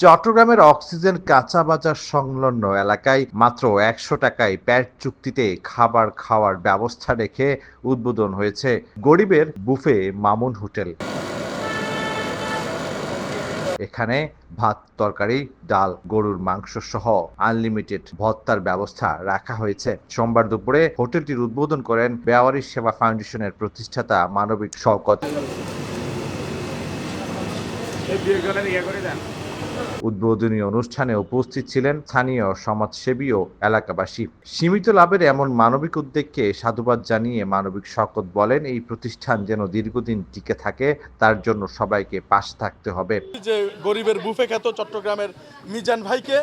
চট্টগ্রামের অক্সিজেন কাঁচা বাজার সংলগ্ন এলাকায় মাত্র একশো টাকায় প্যাট চুক্তিতে খাবার খাওয়ার ব্যবস্থা রেখে উদ্বোধন হয়েছে গরিবের বুফে মামুন হোটেল। এখানে ভাত, তরকারি, ডাল, গরুর মাংস সহ আনলিমিটেড ভত্তার ব্যবস্থা রাখা হয়েছে। সোমবার দুপুরে হোটেলটির উদ্বোধন করেন বেওয়ারি সেবা ফাউন্ডেশনের প্রতিষ্ঠাতা মানবিক শওকত। উদ্বোধনী অনুষ্ঠানে উপস্থিত ছিলেন স্থানীয় সমাজসেবী ও এলাকাবাসী। সীমিত লাভের এমন মানবিক উদ্যোগকে সাধুবাদ জানিয়ে মানবিক শকত বলেন, এই প্রতিষ্ঠান যেন দীর্ঘদিন টিকে থাকে, তার জন্য সবাইকে পাশ থাকতে হবে। যে গরিবের বুফে খ্যাত চট্টগ্রামের মিজান ভাইকে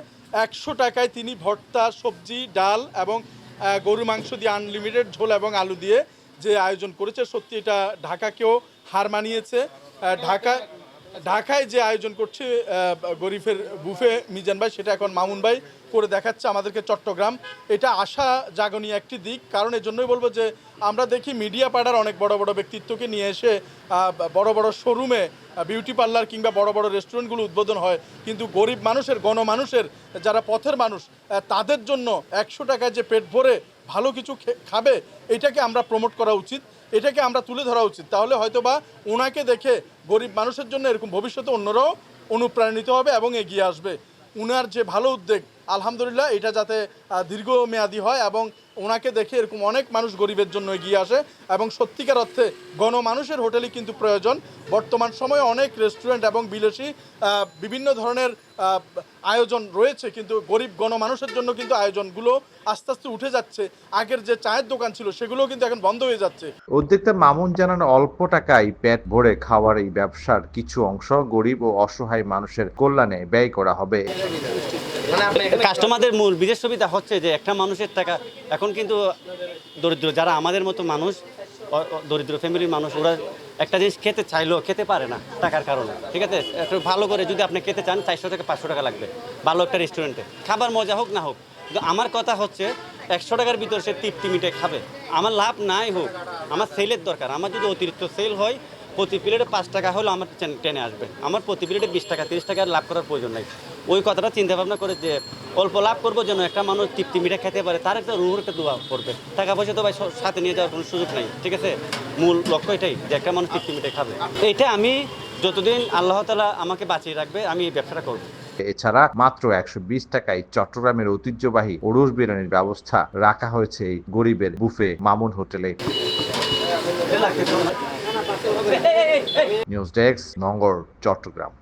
একশো টাকায় তিনি ভর্তা, সবজি, ডাল এবং গরু মাংস দিয়ে আনলিমিটেড ঝোল এবং আলু দিয়ে যে আয়োজন করেছে, সত্যি এটা ঢাকাকেও হার মানিয়েছে। ঢাকা ঢাকায় যে আয়োজন করছে আহ, গরিবের বুফে মিজান ভাই সেটা এখন মামুন ভাই করে দেখাচ্ছে আমাদেরকে চট্টগ্রাম। এটা আশা জাগনীয় একটি দিক। কারণ এর জন্যই বলব যে আমরা দেখি মিডিয়া পাড়ার অনেক বড় বড় ব্যক্তিত্বকে নিয়ে এসে বড় বড় শোরুমে বিউটি পার্লার কিংবা বড় বড় রেস্টুরেন্টগুলো উদ্বোধন হয়। কিন্তু গরিব মানুষের গণমানুষের যারা পথের মানুষ তাদের জন্য একশো টাকায় যে পেট ভরে ভালো কিছু খাবে এটাকে আমরা প্রমোট করা উচিত। এটাকে আমরা তুলে ধরা উচিত। তাহলে হয়তো বা ওনাকে দেখে গরিব মানুষের জন্য এরকম ভবিষ্যতে অন্যরাও অনুপ্রাণিত হবে এবং এগিয়ে আসবে। উনার যে ভালো উদ্যোগ আলহামদুলিল্লাহ, এটা যাতে দীর্ঘমেয়াদী হয় এবং ওনাকে দেখে এরকম অনেক মানুষ গরিবের জন্য এগিয়ে আসে এবং সত্যিকার অর্থে গণমানুষের হোটেলই কিন্তু প্রয়োজন। বর্তমান সময়ে অনেক রেস্টুরেন্ট এবং বিলেসী বিভিন্ন ধরনের আয়োজন রয়েছে কিন্তু গরিব গণমানুষের জন্য কিন্তু আয়োজনগুলো আস্তে আস্তে উঠে যাচ্ছে। আগের যে চায়ের দোকান ছিল সেগুলো কিন্তু এখন বন্ধ হয়ে যাচ্ছে। উদ্যোক্তা মামুন জানান, অল্প টাকায় পেট ভরে খাওয়ার এই ব্যবসার কিছু অংশ গরিব ও অসহায় মানুষের কল্যাণে ব্যয় করা হবে। কাস্টমারদের মূল বিশেষ সুবিধা হচ্ছে যে একটা মানুষের টাকা, এখন কিন্তু দরিদ্র, যারা আমাদের মতো মানুষ দরিদ্র ফ্যামিলির মানুষ, ওরা একটা জিনিস খেতে চাইলেও খেতে পারে না টাকার কারণে, ঠিক আছে? একটু ভালো করে যদি আপনি খেতে চান, চারশো থেকে পাঁচশো টাকা লাগবে ভালো একটা রেস্টুরেন্টে। খাবার মজা হোক না হোক, কিন্তু আমার কথা হচ্ছে একশো টাকার ভিতর সে তৃপ্তি মিটে খাবে। আমার লাভ নাই হোক, আমার সেলের দরকার। আমার যদি অতিরিক্ত সেল হয় প্রতি প্লেটে পাঁচ টাকা হলেও আমার টেন- টেনে আসবে। আমার প্রতি প্লেটে বিশ টাকা তিরিশ টাকা লাভ করার প্রয়োজন নাই। ওই কথাটা চিন্তা ভাবনা করে যে অল্প লাভ করব যেন একটা মানুষ তৃপ্তি মিঠে খেতে পারে তার একটা রুহুর একটা দোয়া করবে। টাকা পয়সা তো ভাই সাথে নিয়ে যাওয়ার কোনো সুযোগ নেই ঠিক আছে? মূল লক্ষ্য এটাই যে একটা মানুষ তৃপ্তি মিঠে খাবে। এইটা আমি যতদিন আল্লাহ তালা আমাকে বাঁচিয়ে রাখবে আমি এই ব্যবসাটা করব। এছাড়া মাত্র একশো বিশ টাকায় চট্টগ্রামের ঐতিহ্যবাহী ওরস বিরিয়ানির ব্যবস্থা রাখা হয়েছে এই গরিবের বুফে মামুন হোটেলে। News desk নঙ্গর Chittagong